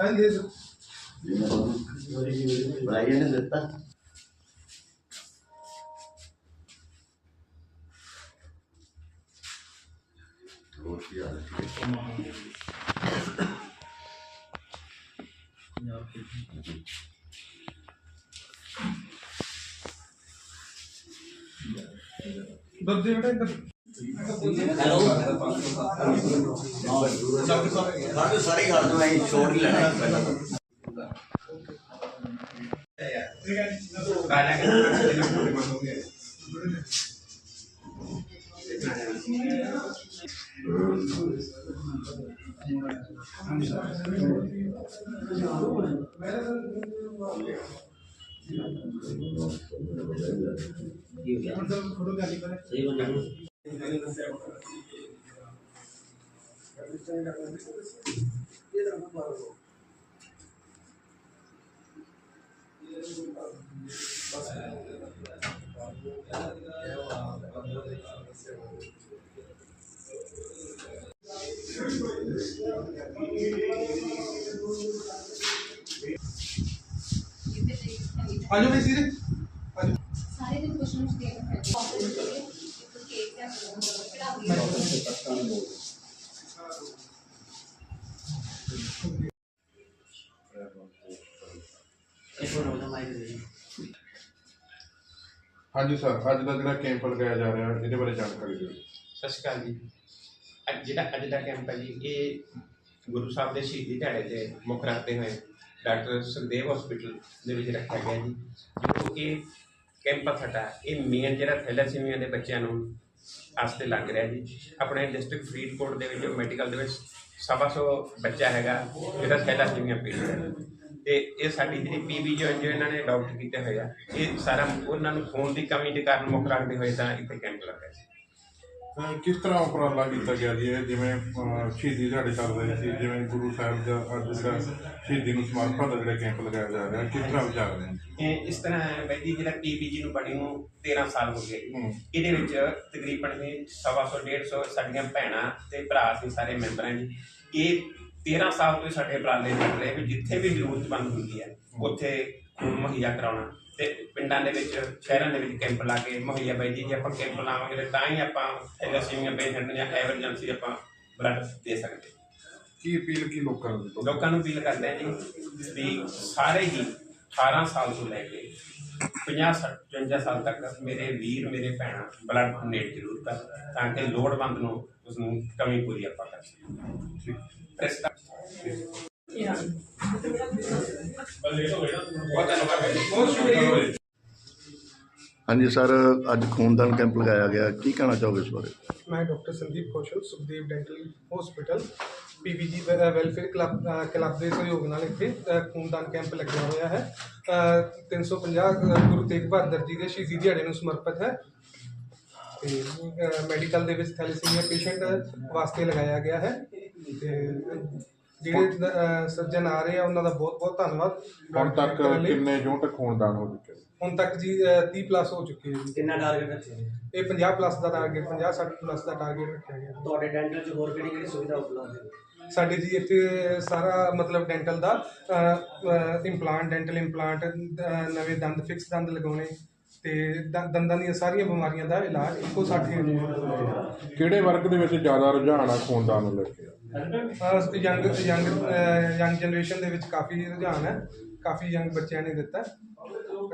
ਹਾਂਜੀ ਸਰ ਨੇ ਦਿੱਤਾ ਹੋਰ ਕੀ ਹਾਲ ਹੈ ਬੱਦੇ ਬੇਟਾ ਇੱਧਰ। ਸਾਡੇ ਸਾਰੇ ਘਰ ਤੋਂ ਐਂ ਛੋੜ ਹੀ ਲੈਣਾ ਸੀ ਪਹਿਲਾਂ ਤਾਂ। ਆਜੋ ਬਈ ਸੀਰੇ। ਆਜੋ। चढ़ा दिया ਹਾਂਜੀ ਸਰ ਅੱਜ ਦਾ ਜਿਹੜਾ ਕੈਂਪ ਲਗਾਇਆ ਜਾ ਰਿਹਾ ਇਹਦੇ ਬਾਰੇ ਜਾਣਕਾਰੀ ਦਿਓ ਸਤਿ ਸ਼੍ਰੀ ਅਕਾਲ ਜੀ ਅੱਜ ਜਿਹੜਾ ਅੱਜ ਦਾ ਕੈਂਪ ਹੈ ਜੀ ਇਹ ਗੁਰੂ ਸਾਹਿਬ ਦੇ ਸ਼ਹੀਦੀ ਦਿਹਾੜੇ ਤੇ ਮੁੱਖ ਰੱਖਦੇ ਹੋਏ ਡਾਕਟਰ ਸੁਖਦੇਵ ਹਸਪੀਟਲ ਦੇ ਵਿੱਚ ਰੱਖਿਆ ਗਿਆ ਜੀ ਜੋ ਇਹ ਕੈਂਪ ਆ ਸਾਡਾ ਇਹ ਮੇਨ ਜਿਹੜਾ ਥੈਲੇਸੀਮੀਆ ਦੇ ਬੱਚਿਆਂ ਨੂੰ ਆਸਤੇ ਲੱਗ ਰਿਹਾ ਜੀ। ਆਪਣੇ ਡਿਸਟ੍ਰਿਕਟ ਫਰੀਦਕੋਟ ਦੇ ਵਿੱਚ ਮੈਡੀਕਲ ਦੇ ਵਿੱਚ ਸਵਾ ਸੌ ਬੱਚਾ ਹੈਗਾ ਜਿਹੜਾ ਥੈਲੇਸੀਮੀਆ ਪੀੜਤ ਹੈ। ਤੇ ਇਹ ਸਾਡੀ ਜਿਹੜੀ ਪੀਬੀ ਜੋ ਜੋ ਇਹਨਾਂ ਨੇ ਅਡਾਪਟ ਕੀਤੇ ਹੋਏ ਆ। ਇਹ ਸਾਰਾ ਉਹਨਾਂ ਨੂੰ ਖੂਨ ਦੀ ਕਮੀ ਦੇ ਕਾਰਨ ਮੁੱਖ ਰੱਖਦੇ ਹੋਏ ਤਾਂ ਇੱਥੇ ਕੈਂਪ ਲੱਗਾ ਜੀ ਕਿਸ ਤਰ੍ਹਾਂ ਉਪਰਾਲਾ ਕੀਤਾ ਗਿਆ ਜੀ? ਇਹ ਜਿਵੇਂ ਅਹ, ਸ਼ਹੀਦੀ ਚੱਲ ਰਹੇ ਸੀ ਜਿਵੇਂ ਗੁਰੂ ਸਾਹਿਬ ਦਾ ਅੱਜ ਜਿਹੜਾ ਸ਼ਹੀਦੀ ਨੂੰ ਸਮਰਪਿਤ ਜਿਹੜਾ ਕੈਂਪ ਲਗਾਇਆ ਜਾ ਰਿਹਾ ਕਿਸ ਤਰ੍ਹਾਂ ਵਿਚਾਰ ਰਹੇ ਇਹ ਇਸ ਤਰ੍ਹਾਂ ਹੈ ਬਾਈ ਜੀ ਜਿਹੜਾ ਪੀਬੀਜੀ ਨੂੰ ਬਣੀ ਨੂੰ 13 ਸਾਲ ਹੋ ਗਏ। ਹੂੰ। ਇਹਦੇ ਵਿੱਚ ਤਕਰੀਬਨ ਇਹ ਸਵਾ ਸੌ ਡੇਢ ਸੌ ਸਾਡੀਆਂ ਭੈਣਾਂ ਤੇ ਭਰਾ ਸੀ ਸਾਰੇ ਮੈਂਬਰ ਹੈ ਜੀ। ਇਹ 13 ਸਾਲ ਤੋਂ ਸਾਡੇ ਉਪਰਾਲੇ ਚੱਲ ਰਹੇ ਵੀ ਜਿੱਥੇ ਵੀ ਜ਼ਰੂਰਤਮੰਦ ਹੁੰਦੀ ਹੈ। ਉੱਥੇ ਖੂਨ ਮੁਹੱਈਆ ਕਰਾਉਣਾ। ਤੇ ਪਿੰਡਾਂ ਦੇ ਵਿੱਚ ਸ਼ਹਿਰਾਂ ਦੇ ਵਿੱਚ ਕੈਂਪ ਲਾ ਕੇ ਮੁਹੱਈਆ ਬਾਈ ਜੀ ਜੇ ਆਪਾਂ ਕੈਂਪ ਲਾਵਾਂਗੇ ਤੇ ਤਾਂ ਹੀ ਆਪਾਂ ਥੈਲੇਸੀਮੀਆ ਪੇਸ਼ੈਂਟ ਜਾਂ ਐਮਰਜੈਂਸੀ ਆਪਾਂ ਬਲੱਡ ਦੇ ਸਕਦੇ। ਕੀ ਅਪੀਲ ਕੀ ਲੋਕਾਂ ਨੂੰ? ਲੋਕਾਂ ਨੂੰ ਅਪੀਲ ਕਰਦੇ ਆ ਜੀ ਵੀ ਸਾਰੇ ਹੀ 18 ਸਾਲ ਤੋਂ ਲੈ ਕੇ 50 55 ਸਾਲ ਤੱਕ ਮੇਰੇ ਵੀਰ ਮੇਰੇ ਭੈਣਾਂ ਬਲੱਡ ਡੋਨੇਟ ਜ਼ਰੂਰ ਕਰ ਤਾਂ ਕਿ ਲੋੜਵੰਦ ਨੂੰ ਉਸ ਨੂੰ ਕਮੀ ਪੂਰੀ ਆਪਾਂ ਕਰ ਸਕੀਏ। ਪ੍ਰੈਸ ਦਾ ਬਹੁਤ ਧੰਨਵਾਦ ਜੀ। ਬਹੁਤ ਸ਼ੁਕਰੀਆ ਹਾਂਜੀ ਸਰ ਅੱਜ ਖੂਨਦਾਨ ਕੈਂਪ ਲਗਾਇਆ ਗਿਆ ਕੀ ਕਹਿਣਾ ਚਾਹੋਗੇ ਇਸ ਬਾਰੇ ਮੈਂ doctor Sandeep Kaushal Sukhdev dental hospital PBG welfare club ਅ, ਕਲੱਬ ਦੇ ਸਹਿਯੋਗ ਨਾਲ ਇੱਥੇ ਅ, ਖੂਨਦਾਨ ਕੈਂਪ ਲੱਗਿਆ ਹੋਇਆ ਹੈ ਅ, 350 ਗੁਰੂ ਤੇਗ ਬਹਾਦਰ ਜੀ ਦੇ ਸ਼ਹੀਦੀ ਦਿਹਾੜੇ ਨੂੰ ਸਮਰਪਿਤ ਹੈ ਤੇ ਮੈਡੀਕਲ ਦੇ ਵਿੱਚ ਥੈਲੇਸੀਮੀਆ ਪੇਸ਼ੈਂਟ ਵਾਸਤੇ ਲਗਾਇਆ ਗਿਆ ਹੈ ਤੇ ਜਿਹੜੇ ਸੱਜਣ ਆ ਰਹੇ ਆ ਉਹਨਾਂ ਦਾ ਬਹੁਤ ਬਹੁਤ ਧੰਨਵਾਦ। ਹੁਣ ਤੱਕ। ਕਿੰਨੇ ਯੂਨਿਟ ਖੂਨਦਾਨ ਹੋ ਚੁੱਕੇ ਹੁਣ ਤੱਕ ਜੀ ਅ, 30 ਪਲੱਸ ਹੋ ਚੁੱਕੇ ਹੈ ਜੀ। ਕਿੰਨਾ ਟਾਰਗੇਟ ਰੱਖਿਆ ਹੈ ਇਹ 50 ਪਲੱਸ ਦਾ ਟਾਰਗੇਟ 50 60 ਪਲੱਸ ਦਾ ਟਾਰਗੇਟ ਰੱਖਿਆ ਗਿਆ। ਤੁਹਾਡੇ ਡੈਂਟਲ 'ਚ ਹੋਰ ਕਿਹੜੀ ਕਿਹੜੀ ਸੁਵਿਧਾ ਉਪਲਬਧ ਹੈ? ਸਾਡੇ ਜੀ ਇੱਥੇ ਸਾਰਾ ਮਤਲਬ ਡੈਂਟਲ ਦਾ ਇੰਪਲਾਂਟ ਡੈਂਟਲ ਇੰਪਲਾਂਟ ਨਵੇਂ ਦੰਦ ਫਿਕਸ ਦੰਦ ਲਗਾਉਣੇ। ਤੇ ਦ- ਦੰਦਾਂ ਦੀਆਂ ਸਾਰੀਆਂ ਬਿਮਾਰੀਆਂ ਦਾ ਇਲਾਜ ਇੱਕੋ ਸਾਡੇ ਕਿਹੜੇ ਵਰਗ ਦੇ ਵਿੱਚ ਜ਼ਿਆਦਾ ਰੁਝਾਨ ਆ ਖੂਨਦਾਨ ਨੂੰ ਲੈ ਕੇ? ਯੰਗ ਯੰਗ ਯੰਗ ਜਨਰੇਸ਼ਨ ਦੇ ਵਿੱਚ ਕਾਫੀ ਰੁਝਾਨ ਹੈ। ਕਾਫੀ ਯੰਗ ਬੱਚਿਆਂ ਨੇ ਦਿੱਤਾ।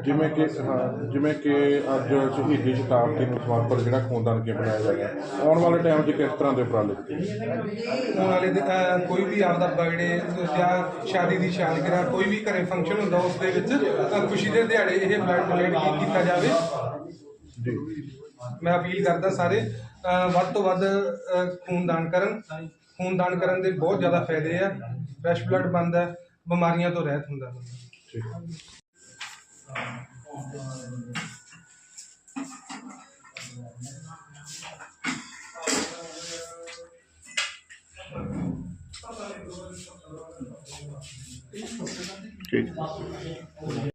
ਜਿਵੇਂ ਕਿ ਹਾਂ ਜਿਵੇਂ ਕਿ ਅੱਜ ਸ਼ਹੀਦੀ ਸ਼ਤਾਬਦੀ ਨੂੰ ਸਮਰਪਿਤ ਜਿਹੜਾ ਖੂਨਦਾਨ ਕੈਂਪ ਲਾਇਆ ਜਾ ਰਿਹਾ ਆਉਣ ਵਾਲੇ ਟਾਈਮ 'ਚ ਕਿਸ ਤਰ੍ਹਾਂ ਦੇ ਉਪਰਾਲੇ ਆਉਣ ਵਾਲੇ ਅਹ, ਕੋਈ ਵੀ ਆਪਦਾ ਬਰਥਡੇ ਜਾਂ ਸ਼ਾਦੀ ਦੀ ਸਾਲਗਿਰਾ ਕੋਈ ਵੀ ਘਰੇ ਫੰਕਸ਼ਨ ਹੁੰਦਾ ਉਸ ਦੇ ਵਿੱਚ ਅਹ, ਖੁਸ਼ੀ ਦੇ ਦਿਹਾੜੇ ਇਹ ਬਲੱਡ ਡੋਨੇਟ ਕੀਤਾ ਜਾਵੇ। ਜੀ। ਮੈਂ ਅਪੀਲ ਕਰਦਾ ਸਾਰੇ ਅਹ, ਵੱਧ ਤੋਂ ਵੱਧ ਅਹ, ਖੂਨਦਾਨ ਕਰਨ। ਖੂਨਦਾਨ ਕਰਨ ਦੇ ਬਹੁਤ ਜ਼ਿਆਦਾ ਫਾਇਦੇ ਆ। ਫਰੈਸ਼ ਬਲੱਡ ਬਣਦਾ ਹੈ, ਬਿਮਾਰੀਆਂ ਤੋਂ ਰਹਿਤ ਹੁੰਦਾ ਬੰਦਾ। ਠੀਕ। ਠੀਕ।